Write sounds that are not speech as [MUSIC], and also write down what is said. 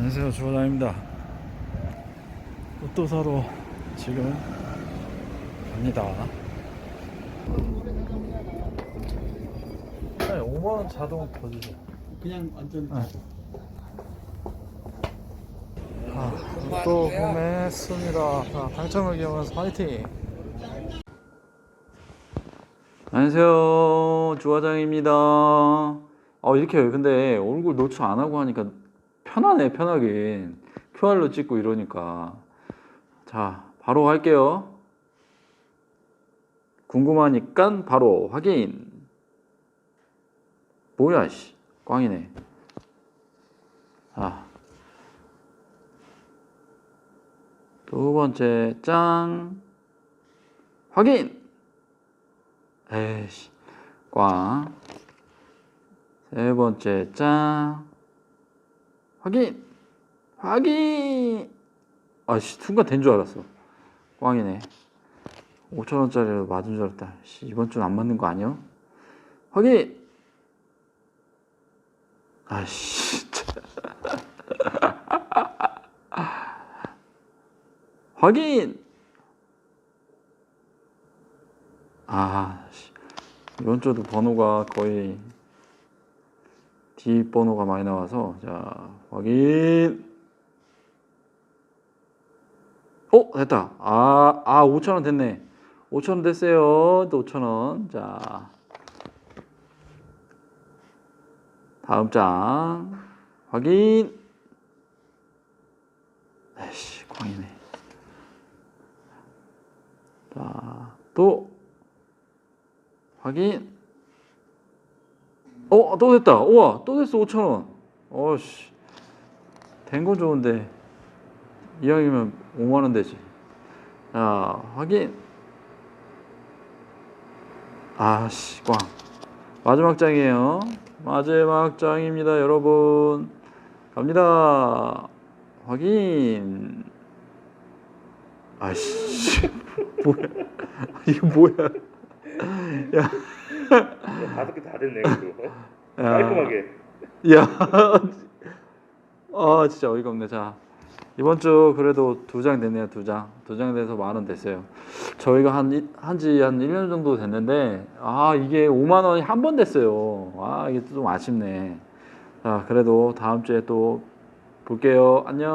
안녕하세요 주원아입니다. 옷도 사러 지금 갑니다. 아니 5만원 자동 더 주세요. 그냥 완전 네. 아, 또 구매했습니다. 자, 당첨을 기원해서 파이팅! 안녕하세요 주화장입니다. 어 이렇게 근데 얼굴 노출 안 하고 하니까 편하네 편하긴 QR로 찍고 이러니까. 자 바로 할게요. 궁금하니까 바로 확인. 뭐야 씨. 꽝이네. 자두 번째 짱. 확인! 에이씨. 꽝. 세 번째 짱 확인. 확인. 아씨 순간 된 줄 알았어. 꽝이네. 5천원짜리로 맞은 줄 알았다. 씨, 이번 주는 안 맞는 거 아니야? 확인. 아씨. [LAUGHS] 확인. 아 씨. 이번 주도 번호가 거의 뒷번호가 많이 나와서 자 확인. 어 됐다. 아아 5천원 됐네. 5천원 됐어요. 또 5천원. 자. 다음 장. 확인. 에이씨 광이네. 자또. 확인 어, 또 됐다. 우와, 또 됐어. 5,000원. 어씨. 된 건 좋은데. 이왕이면 5만원 되지. 자, 확인. 아씨, 꽝. 마지막 장이에요. 마지막 장입니다, 여러분. 갑니다. 확인. 아씨. [LAUGHS] 뭐야. 이거 뭐야. 야. 다섯 개 다 됐네. 깔끔하게 야, 아 진짜 어이가 없네. 자 이번 주 그래도 두 장 됐네요. 두 장, 두 장 돼서 만 원 됐어요. 저희가 한 한지 한 1년 정도 됐는데 아 이게 5만 원이 한 번 됐어요. 아 이게 좀 아쉽네. 자 그래도 다음 주에 또 볼게요. 안녕.